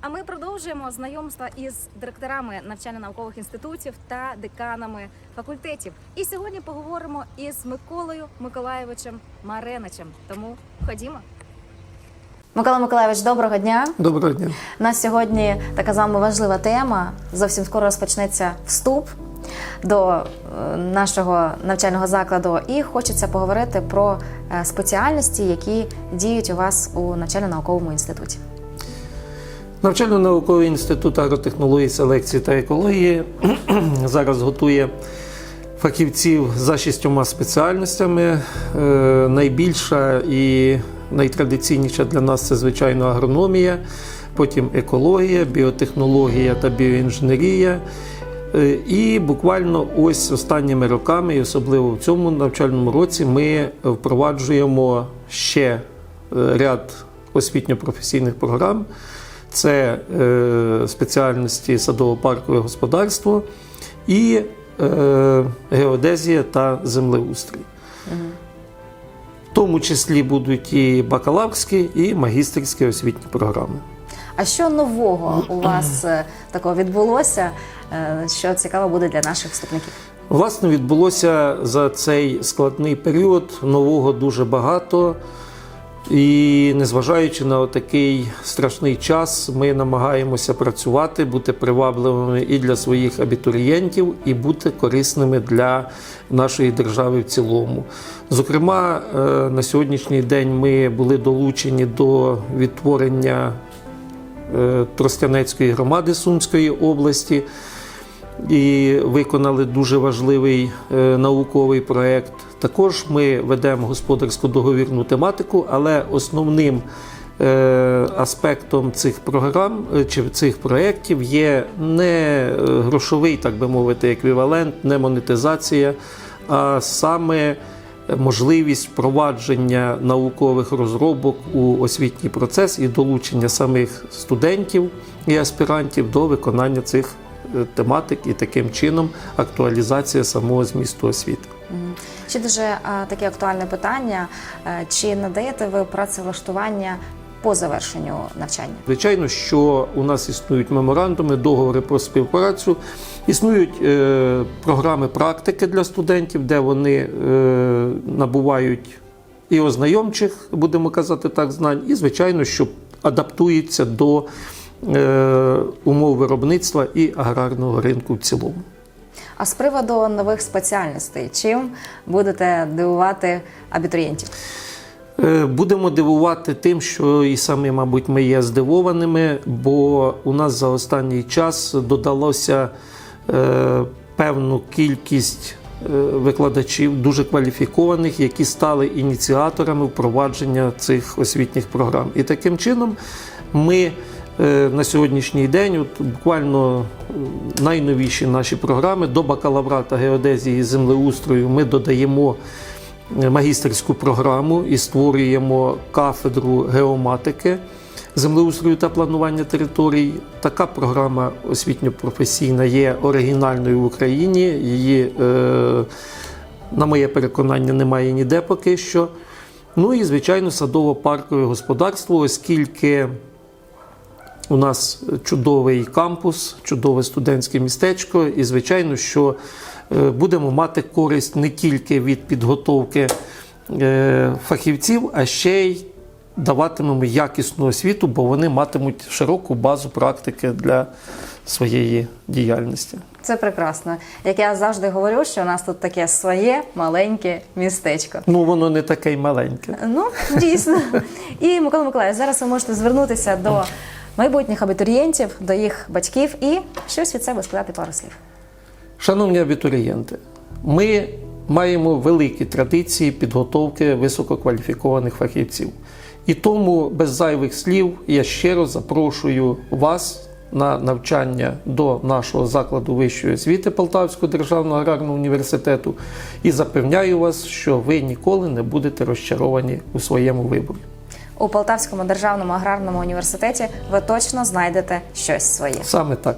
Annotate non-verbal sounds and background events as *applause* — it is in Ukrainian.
А ми продовжуємо знайомство із директорами навчально-наукових інститутів та деканами факультетів. І сьогодні поговоримо із Миколою Миколаєвичем Мареничем. Тому ходімо. Микола Миколаєвич, доброго дня. Доброго дня. У нас сьогодні така з вами важлива тема. Зовсім скоро розпочнеться вступ до е, нашого навчального закладу, і хочеться поговорити про е, спеціальності, які діють у вас у навчально-науковому інституті. Навчально-науковий інститут агротехнології, селекції та екології *clears throat* зараз готує фахівців за шістьома спеціальностями. Е, Найбільша і найтрадиційніша для нас це, звичайно, агрономія, потім екологія, біотехнологія та біоінженерія. Е, І буквально ось останніми роками, і особливо в цьому навчальному році, ми впроваджуємо ще е, ряд освітньо-професійних програм. Це е, спеціальності садово-паркове господарство і е, геодезія та землеустрій. В тому числі будуть і бакалаврські, і магістерські освітні програми. А що нового у вас е, такого відбулося, що цікаво буде для наших вступників? Власне, відбулося за цей складний період нового дуже багато. І незважаючи на такий страшний час, ми намагаємося працювати, бути привабливими і для своїх абітурієнтів, і бути корисними для нашої держави в цілому. Зокрема, е, на сьогоднішній день ми були долучені до відтворення е, Тростянецької громади Сумської області і виконали дуже важливий е, науковий проєкт. Також ми ведемо господарську договірну тематику, але основним е, аспектом цих програм е, чи цих проєктів є не грошовий, так би мовити, еквівалент, не монетизація, а саме можливість впровадження наукових розробок у освітній процес і долучення самих студентів і аспірантів до виконання цих тематик і таким чином актуалізація самого змісту освіти. Ще дуже таке актуальне питання: Е, чи надаєте ви працевлаштування по завершенню навчання? Звичайно, що у нас існують меморандуми, договори про співпрацю, існують е, програми практики для студентів, де вони е, набувають і ознайомчих, будемо казати так, знань, і звичайно, що адаптуються до умов виробництва і аграрного ринку в цілому. А з приводу нових спеціальностей, чим будете дивувати абітурієнтів? Е, Будемо дивувати тим, що і самі, мабуть, ми є здивованими, бо у нас за останній час додалося е, певну кількість е, викладачів, дуже кваліфікованих, які стали ініціаторами впровадження цих освітніх програм. І таким чином ми е, на сьогоднішній день, от буквально е, найновіші наші програми до бакалаврата геодезії землеустрою ми додаємо магістерську програму і створюємо кафедру геоматики землеустрою та планування територій. Така програма освітньо-професійна є оригінальною в Україні. Її, е, на моє переконання, немає ніде поки що. Ну і, звичайно, садово-паркове господарство, оскільки у нас чудовий кампус, чудове студентське містечко, і звичайно, що е, будемо мати користь не тільки від підготовки е, фахівців, а ще й даватимемо якісну освіту, бо вони матимуть широку базу практики для своєї діяльності. Це прекрасно. Як я завжди говорю, що у нас тут таке своє маленьке містечко. Ну, воно не таке й маленьке. Ну, дійсно. І Микола Миколаївич, зараз ви можете звернутися до майбутніх абітурієнтів, до їх батьків і щось від себе сказати пару слів. Шановні абітурієнти, ми маємо великі традиції підготовки висококваліфікованих фахівців. І тому без зайвих слів я щиро запрошую вас на навчання до нашого закладу вищої освіти Полтавського державного аграрного університету і запевняю вас, що ви ніколи не будете розчаровані у своєму виборі. У Полтавському державному аграрному університеті ви точно знайдете щось своє. Саме так.